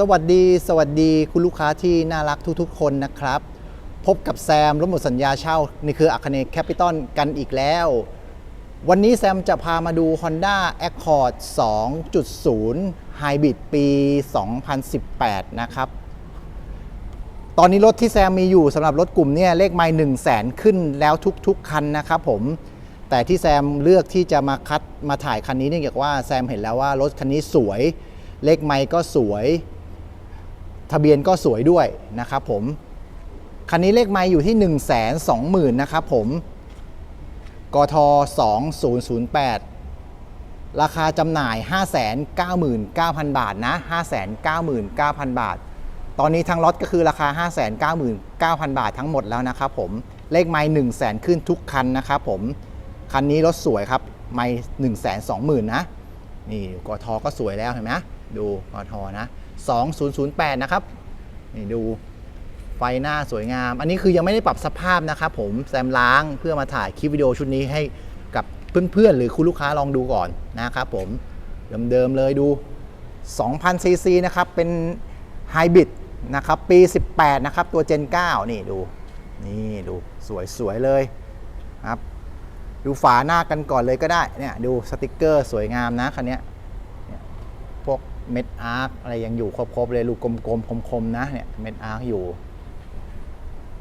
สวัสดี สวัสดีคุณลูกค้าที่น่ารักทุกๆ คนนะครับ พบกับแซมรถหมดสัญญาเช่าในเครืออัคเนแคปิตอลกันอีกแล้ว วันนี้แซมจะพามาดู Honda Accord 2.0 Hybrid ปี 2018 นะครับ ตอนนี้รถที่แซมมีอยู่สำหรับรถกลุ่มเนี่ยเลขไมล์1 0 0 0 0แสนขึ้นแล้วทุกๆ คันนะครับผมแต่ที่แซมเลือกที่จะมาคัดมาถ่ายคันนี้เนี่ยเกี่ยวกับว่าแซมเห็นแล้วว่ารถคันนี้สวย เลขไมล์ก็สวย ทะเบียนก็สวยด้วยนะครับผม คันนี้เลขไมล์อยู่ที่ 1 2 0 0 0 0นะครับผมกท2008 ราคาจำหน่าย 599,000 บาทนะ 599,000 บาท ตอนนี้ทั้งรถก็คือราคา 599,000 บาททั้งหมดแล้วนะครับผม เลขไมล์1 0 0 0 0 ขึ้นทุกคันนะครับผม คันนี้รถสวยครับ ไมล์1 2 0 0 0 0นะ นี่กทก็สวยแล้วเห็นไหมดูกทนะ 2008 นะครับ นี่ดูไฟหน้าสวยงาม อันนี้คือยังไม่ได้ปรับสภาพนะครับผมแซมล้างเพื่อมาถ่ายคลิปวิดีโอชุดนี้ให้กับเพื่อนๆ หรือคุณลูกค้าลองดูก่อนนะครับผม เดิมๆเลยดู 2,000 ซีซีนะครับ เป็นไฮบริดนะครับ ปี 18 นะครับ ตัว Gen 9 นี่ดู นี่ดูสวยๆ เลยครับ ดูฝาหน้ากันก่อนเลยก็ได้ เนี่ยดูสติกเกอร์สวยงามนะคันนี้ เม็ดอาร์คอะไรยังอยู่ครบๆเลยลูกกลมๆคมๆนะเนี่ยเม็ดอาร์คอยู่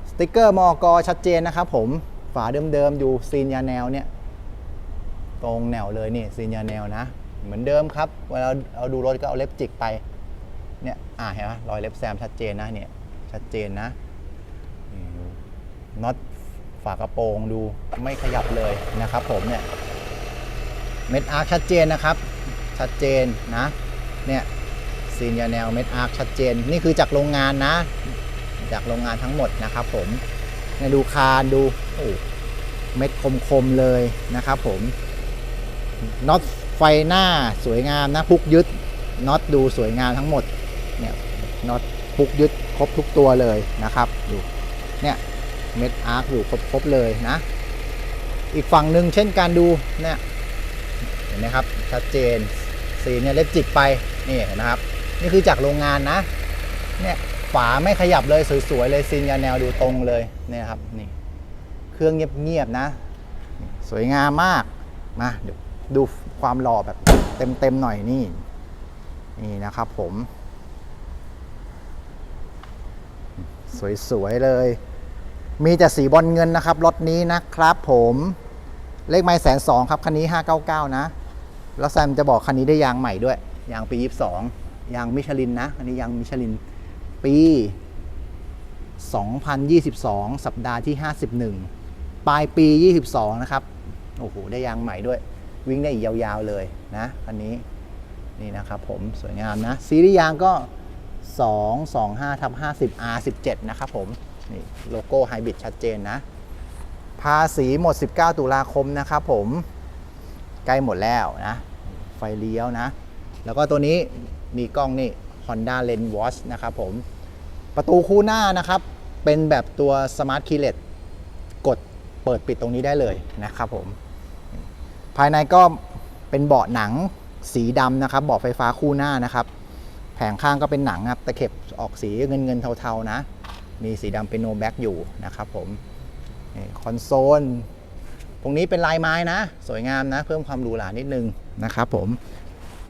สติกเกอร์มอกชัดเจนนะครับผมฝาเดิมๆอยู่ซีนยาแนวเนี่ยตรงแนวเลยนี่ซีนยาแนวนะ เหมือนเดิมครับ เวลาเอาดูรถก็เอาเล็บจิกไปเนี่ยอ่าเห็นไหมรอยเล็บแซมชัดเจนนะเนี่ยชัดเจนนะน็อตฝากระโปรงดูไม่ขยับเลยนะครับผมเนี่ยเม็ดอาร์ชัดเจนนะครับ ชัดเจนนะ เนี่ยซีนยาแนวเม็ดอาร์คชัดเจน นี่คือจากโรงงานนะ จากโรงงานทั้งหมดนะครับผมเนี่ยดูคานดูโอ้เม็ดคมๆเลยนะครับผมน็อตไฟหน้าสวยงามนะพุกยึดน็อตดูสวยงามทั้งหมดเนี่ยน็อตพุกยึดครบทุกตัวเลยนะครับดูเนี่ยเม็ดอาร์คอยู่ครบๆเลยนะ อีกฝั่งหนึ่งเช่นการดูเนี่ยเห็นไหมครับชัดเจนสีเนี่ยเล็บจิกไป นี่เห็นไหมครับ นี่คือจากโรงงานนะเนี่ยฝาไม่ขยับเลยสวยๆเลยซีนยาแนวดูตรงเลยเนี่ยครับนี่เครื่องเงียบๆนะ สวยงามมากมาเดี๋ยวดูความหล่อแบบเต็มๆหน่อยนี่นี่นะครับผม สวยๆเลย มีแต่สีบอลเงินนะครับรถนี้นะครับผมเลขไม้แสนสองครับ คันนี้ 599 นะ แล้วแซมจะบอกคันนี้ได้ยางใหม่ด้วย ยางปี22ยางมิชลินนะ อันนี้ยางมิชลินปี 2022 สัปดาห์ที่ 51 ปลายปี 22 นะครับ โอ้โห ได้ยางใหม่ด้วย วิ่งได้อีกยาวๆเลยนะคันนี้ นี่นะครับผม สวยงามนะ ซีรีส์ยางก็ 225ทับ50 R17 นะครับผม นี่โลโก้ไฮบริดชัดเจนนะ ภาษีหมด 19 ตุลาคมนะครับผม ใกล้หมดแล้วนะ ไฟเลี้ยวนะ แล้วก็ตัวนี้มีกล้องนี่ Honda Lens Watch นะครับผม ประตูคู่หน้านะครับ เป็นแบบตัว Smart Keyless กดเปิดปิดตรงนี้ได้เลยนะครับผม ภายในก็เป็นเบาะหนังสีดำนะครับ เบาะไฟฟ้าคู่หน้านะครับ แผงข้างก็เป็นหนังครับ ตะเข็บออกสีเงินเงินเทาๆนะ มีสีดำเป็นโนแบ็กอยู่นะครับผมคอนโซลตรงนี้เป็นลายไม้นะ สวยงามนะ เพิ่มความหรูหรานิดนึงนะครับผม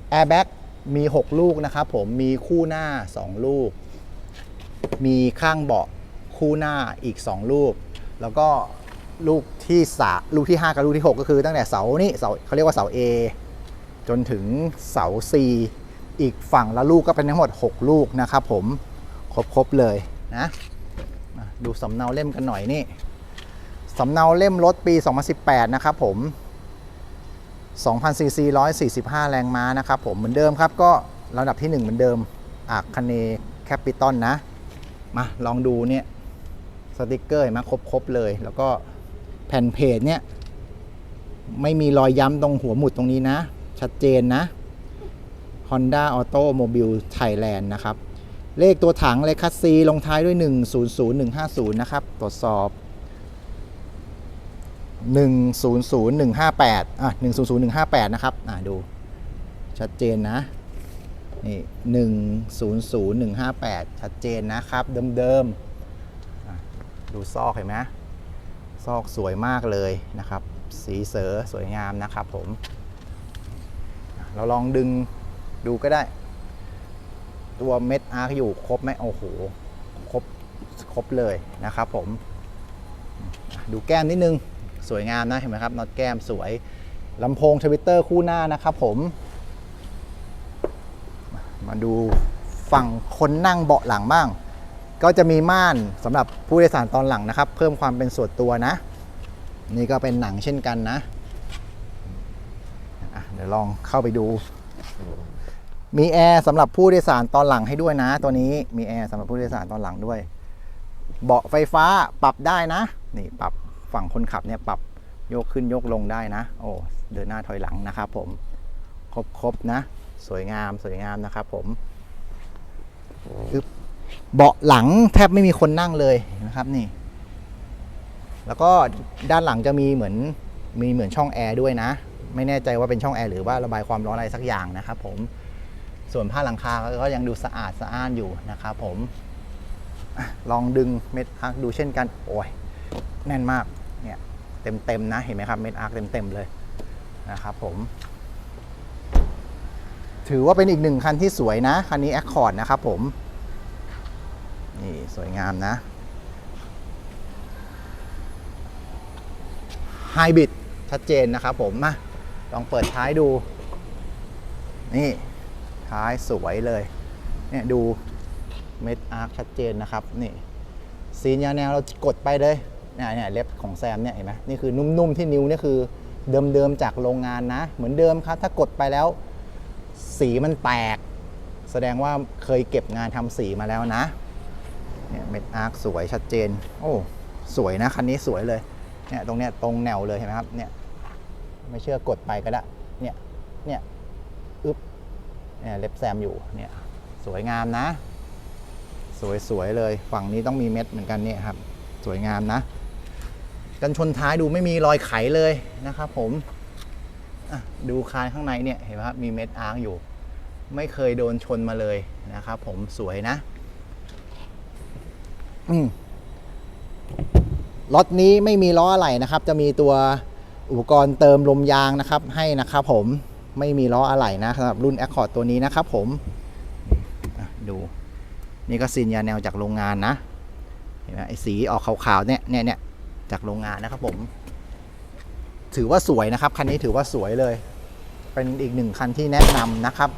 แอร์แบ็กมี 6 ลูกนะครับผมมีคู่หน้า 2 ลูก มีข้างเบาะคู่หน้าอีก 2 ลูก แล้วก็ลูกที่สาลูกที่ 5 กับลูกที่ 6 ก็คือตั้งแต่เสานี่เสาเขาเรียกว่าเสา A จนถึงเสา C อีกฝั่งละลูกก็เป็นทั้งหมด 6 ลูกนะครับผมครบๆเลยนะดูสำเนาเล่มกันหน่อยนี่สำเนาเล่มรถปี 2018 นะครับผม 2,000ซีซี145 แรงม้านะครับผมเหมือนเดิมครับก็ลำดับที่ 1 เหมือนเดิมอาคเนแคปิตอลนะ มาลองดูเนี่ยสติกเกอร์เห็นไหมาครบๆเลย แล้วก็แผ่นเพจเนี่ยไม่มีรอยย้ำตรงหัวหมุดตรงนี้นะ ชัดเจนนะ Honda Automobile Thailand นะครับ เลขตัวถังเลขคัสซีลงท้ายด้วย 100150 นะครับ ตรวจสอบ 100158อะ100158 นะครับ อะ ดู ชัดเจนนะ นี่หนึ่งศูนย์ศูนย์หนึ่งห้าแปดชัดเจนนะครับ เดิมๆดูซอกเห็นไหมซอกสวยมากเลยนะครับ สีเสือสวยงามนะครับผม เราลองดึงดูก็ได้ ตัวเม็ดอาร์คอยู่ครบไหมโอ้โห ครบ ครบเลยนะครับผม ดูแก้มนิดนึง สวยงามนะเห็นไหมครับน็อตแก้มสวยลำโพงทวิตเตอร์คู่หน้านะครับผม มาดูฝั่งคนนั่งเบาะหลังบ้าง ก็จะมีม่านสำหรับผู้โดยสารตอนหลังนะครับ เพิ่มความเป็นส่วนตัวนะ นี่ก็เป็นหนังเช่นกันนะะเดี๋ยวลองเข้าไปดู มีแอร์สำหรับผู้โดยสารตอนหลังให้ด้วยนะ ตัวนี้มีแอร์สำหรับผู้โดยสารตอนหลังด้วย เบาะไฟฟ้าปรับได้นะ นี่ปรับ ฝั่งคนขับเนี่ยปรับโยกขึ้นยกลงได้นะ โอ้เดินหน้าถอยหลังนะครับผม ครบครบนะ สวยงามสวยงามนะครับผมเบาะหลังแทบไม่มีคนนั่งเลยนะครับนี่ แล้วก็ด้านหลังจะมีเหมือนมีเหมือนช่องแอร์ด้วยนะ ไม่แน่ใจว่าเป็นช่องแอร์หรือว่าระบายความร้อนอะไรสักอย่างนะครับผม ส่วนผ้าหลังคาก็ยังดูสะอาดสะอ้านอยู่นะครับผม ลองดึงเม็ดอาร์คดูเช่นกัน โอ้ยแน่นมาก เนี่ยเต็มๆนะเห็นไหมครับเม็ดอาร์คเต็มๆเลยนะครับผม ถือว่าเป็นอีกหนึ่งคันที่สวยนะ คันนี้ Accord นะครับผม นี่สวยงามนะไฮบริดชัดเจนนะครับผมมาลองเปิดท้ายดู นี่ท้ายสวยเลย เนี่ยดูเม็ดอาร์คชัดเจนนะครับ นี่ซีนยาแนวเรากดไปเลย เนี่ยเนี่ยเล็บของแซมเนี่ยเห็นไหมนี่คือนุ่มๆที่นิ้วเนี่ยคือเดิมๆจากโรงงานนะ เหมือนเดิมครับ ถ้ากดไปแล้ว สีมันแตก แสดงว่าเคยเก็บงานทำสีมาแล้วนะเนี่ยเม็ดอาร์คสวยชัดเจน โอ้สวยนะคันนี้สวยเลยเนี่ยตรงเนี้ยตรงแนวเลยเห็นไหมครับเนี่ยไม่เชื่อกดไปก็ได้เนี่ยเนี่ยอึ๊บเนี่ยเล็บแซมอยู่เนี่ยสวยงามนะ สวยๆเลยฝั่งนี้ต้องมีเม็ดเหมือนกันเนี่ยครับ สวยงามนะ กันชนท้ายดูไม่มีรอยไขเลยนะครับผมดูคานข้างในเนี่ยเห็นไหมครับมีเม็ดอาร์อยู่ ไม่เคยโดนชนมาเลยนะครับผมสวยนะรถนี้ไม่มีล้ออะไรนะครับ จะมีตัวอุปกรณ์เติมลมยางนะครับ ให้นะครับผมไม่มีล้ออะไหล่นะสำหรับรุ่น Accord ตัวนี้นะครับผมดูนี่ก็ซีนยาแนวจากโรงงานนะเห็นไหมไอ้สีออกขาวๆเนี่ยเนี่ยเนี่ย จากโรงงานนะครับผม ถือว่าสวยนะครับ คันนี้ถือว่าสวยเลย เป็นอีกหนึ่งคันที่แนะนำนะครับ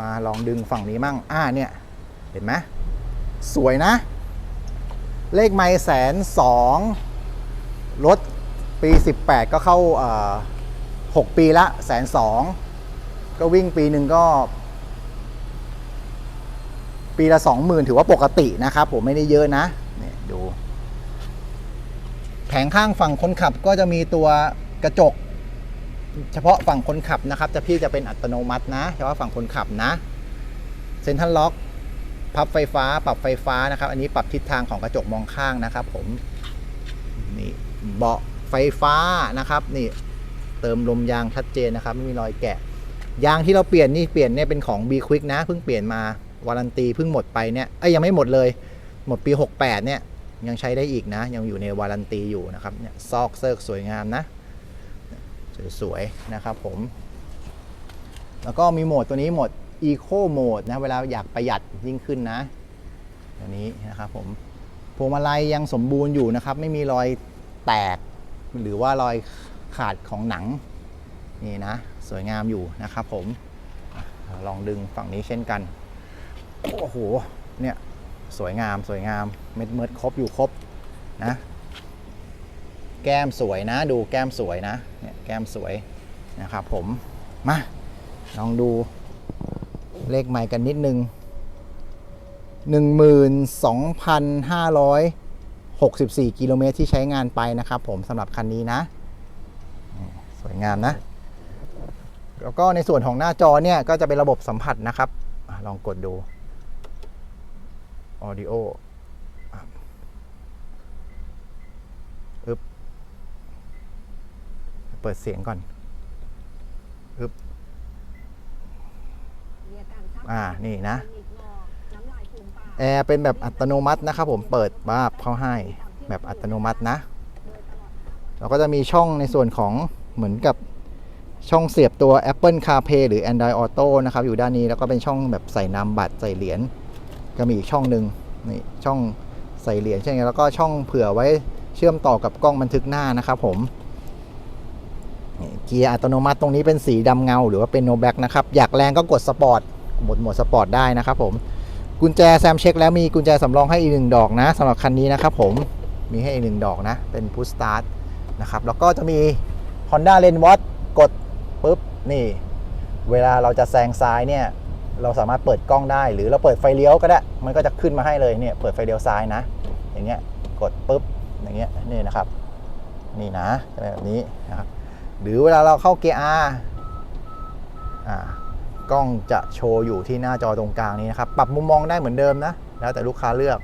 มาลองดึงฝั่งนี้มั่ง อ่าเนี่ย เห็นไหมสวยนะ เลขไมล์แสนสองรถปี 18 ก็เข้าเอ่อ6ปีละแสนสองก็วิ่งปีหนึ่งก็ ปีละสองหมื่นถือว่าปกตินะครับ ผมไม่ได้เยอะนะเนี่ยดู แผงข้างฝั่งคนขับก็จะมีตัวกระจก เฉพาะฝั่งคนขับนะครับ จะพี่จะเป็นอัตโนมัตินะ เฉพาะฝั่งคนขับนะเซ็นทรัลล็อกพับไฟฟ้า ปรับไฟฟ้านะครับ อันนี้ปรับทิศทางของกระจกมองข้างนะครับ ผมนี่เบาะไฟฟ้านะครับ นี่เติมลมยางชัดเจนนะครับ ไม่มีรอยแกะ ยางที่เราเปลี่ยนนี่เปลี่ยนเนี่ยเป็นของ B Quick นะเพิ่งเปลี่ยนมา วารันตีเพิ่งหมดไปเนี่ยเอ้ยังไม่หมดเลย หมดปี 68 เนี่ย ยังใช้ได้อีกนะ ยังอยู่ในวารันตีอยู่นะครับเนี่ยซอกเซิร์กสวยงามนะ สวยๆนะครับผม แล้วก็มีโหมดตัวนี้โหมด Eco Mode นะ เวลาอยากประหยัดยิ่งขึ้นนะตัวนี้นะครับผมพวงมาลัยยังสมบูรณ์อยู่นะครับ ไม่มีรอยแตก หรือว่ารอยขาดของหนังนี่นะ สวยงามอยู่นะครับผมลองดึงฝั่งนี้เช่นกัน โอ้โห เนี่ย สวยงามสวยงาม เม็ดเม็ดครบอยู่ครบนะ แก้มสวยนะ ดูแก้มสวยนะ เนี่ยแก้มสวยนะครับผม มา ลองดูเลขใหม่กันนิดนึง 12,564 กิโลเมตรที่ใช้งานไปนะครับผมสำหรับคันนี้นะ สวยงามนะ แล้วก็ในส่วนของหน้าจอเนี่ย ก็จะเป็นระบบสัมผัสนะครับ ลองกดดู Audio อะอึ๊บเปิดเสียงก่อนอึบอ่า นี่นะ แอร์เป็นแบบอัตโนมัตินะครับผม เปิดบ้าบเข้าให้แบบอัตโนมัตินะ เราก็จะมีช่องในส่วนของเหมือนกับช่องเสียบตัว Apple CarPlay หรือ Android Auto นะครับ อยู่ด้านนี้แล้วก็เป็นช่องแบบใส่นามบัตรใส่เหรียญ ก็มีอีกช่องหนึ่งนี่ช่องใส่เหรียญเช่นกันแล้วก็ช่องเผื่อไว้เชื่อมต่อกับกล้องบันทึกหน้านะครับผมเกียร์อัตโนมัติตรงนี้เป็นสีดำเงา หรือว่าเป็น no black นะครับ อยากแรงก็กดสปอร์ตหมดหมดสปอร์ตได้นะครับผมกุญแจแซมเช็คแล้วมีกุญแจสำรองให้อีกหนึ่งดอกนะสำหรับคันนี้นะครับผมมีให้อีกหนึ่งดอกนะ เป็นพุ s สตาร์ทนะครับแล้วก็จะมี Honda l e n w a t กดปุ๊บนี่ เวลาเราจะแซงซ้ายเนี่ย เราสามารถเปิดกล้องได้ หรือเราเปิดไฟเลี้ยวก็ได้ มันก็จะขึ้นมาให้เลยเนี่ยเปิดไฟเลี้ยวซ้ายนะ อย่างเงี้ยกดปุ๊บอย่างเงี้ยนี่นะครับ นี่นะแบบนี้นะครับหรือเวลาเราเข้าเกียร์ R อ่ากล้องจะโชว์อยู่ที่หน้าจอตรงกลางนี้นะครับ ปรับมุมมองได้เหมือนเดิมนะ แล้วแต่ลูกค้าเลือก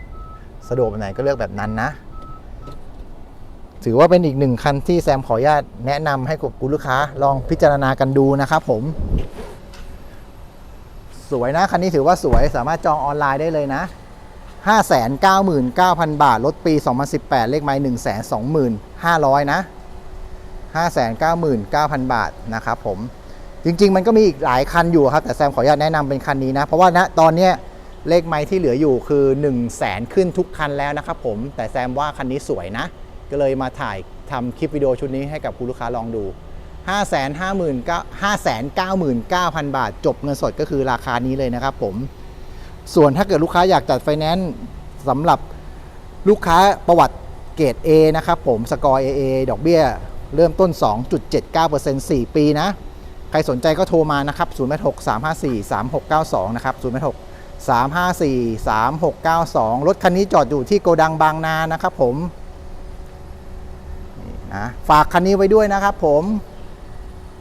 สะดวกแบบไหนก็เลือกแบบนั้นนะ ถือว่าเป็นอีกหนึ่งคันที่แซมขออนุญาตแนะนำให้กับคุณลูกค้าลองพิจารณากันดูนะครับผม สวยนะ คันนี้ถือว่าสวยสามารถจองออนไลน์ได้เลยนะ 599,000 บาท รถปี 2018 เลขไม้125,000 นะ 599,000 บาทนะครับผม จริง ๆ มันก็มีอีกหลายคันอยู่ครับ แต่แซมขออนุญาตแนะนำเป็นคันนี้นะ เพราะว่าณตอนนี้เลขไม้ที่เหลืออยู่คือ 1 0 0 0 0แสนขึ้นทุกคันแล้วนะครับผม แต่แซมว่าคันนี้สวยนะ ก็เลยมาถ่ายทำคลิปวิดีโอชุดนี้ให้กับคุณลูกค้าลองดู 5 5 9 5 9 9 0บาท จบเงินสดก็คือราคานี้เลยนะครับผม ส่วนถ้าเกิดลูกค้าอยากจัดไฟแนนซ์สำหรับลูกค้าประวัติเกรด A นะครับผมสกอร์ AA ดอกเบี้ย เริ่มต้น 2.79% 4 ปีนะ ใครสนใจก็โทรมานะครับ 086 354 3692 นะครับ 086 354 3692 รถคันนี้จอดอยู่ที่โกดังบางนานะครับผมนี่นะฝากคันนี้ไว้ด้วยนะครับผม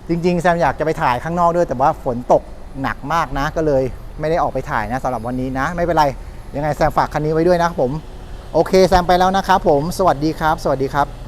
จริงๆแซมอยากจะไปถ่ายข้างนอกด้วย แต่ว่าฝนตกหนักมากนะ ก็เลยไม่ได้ออกไปถ่ายนะสำหรับวันนี้นะ ไม่เป็นไร ยังไงแซมฝากคันนี้ไว้ด้วยนะครับผม โอเคแซมไปแล้วนะครับผม สวัสดีครับ สวัสดีครับ